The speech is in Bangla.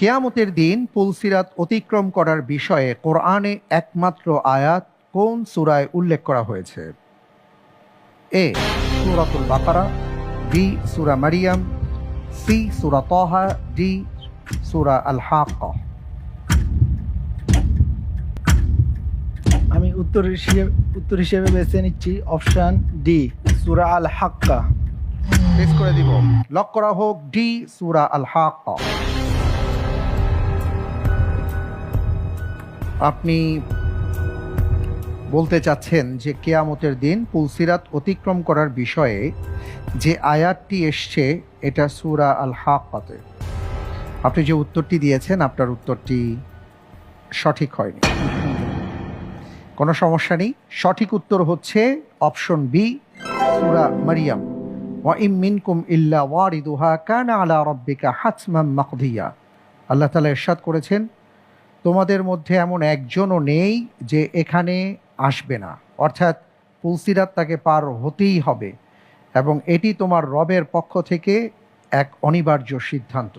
কেয়ামতের দিন পুলসিরাত অতিক্রম করার বিষয়ে কোরআনে একমাত্র আয়াত কোন সূরায় উল্লেখ করা হয়েছে? এ সুরাতুল বাকারা বি সুরা মারিয়াম সি সুরা তহা ডি সুরা আল হাক্কা আমি উত্তর হিসেবে উত্তর হিসেবে বেছে নিচ্ছি অপশান ডি সুরা আল হাক্কা করে দিব। লক করা হোক ডি সূরা আল হাক্কা আপনি বলতে চাচ্ছেন যে কেয়ামতের দিন পুলসিরাত অতিক্রম করার বিষয়ে যে আয়াতটি এসছে, এটা সুরা আল হাক্কাতে আপনি যে উত্তরটি দিয়েছেন, আপনার উত্তরটি সঠিক হয়নি। কোনো সমস্যা নেই। সঠিক উত্তর হচ্ছে অপশন বি, সুরা মারিয়াম। ওয়া ইম মিনকুম ইল্লা ওয়ারিদুহা, কানা আলা রাব্বিকা হাতমান মাকদিয়া। আল্লাহ তালা ইরশাদ করেছেন তোমাদের মধ্যে এমন একজনও নেই যে এখানে আসবে না। অর্থাৎ পুলসিরাত তাকে পার হতেই হবে এবং এটি তোমার রবের পক্ষ থেকে এক অনিবার্য সিদ্ধান্ত।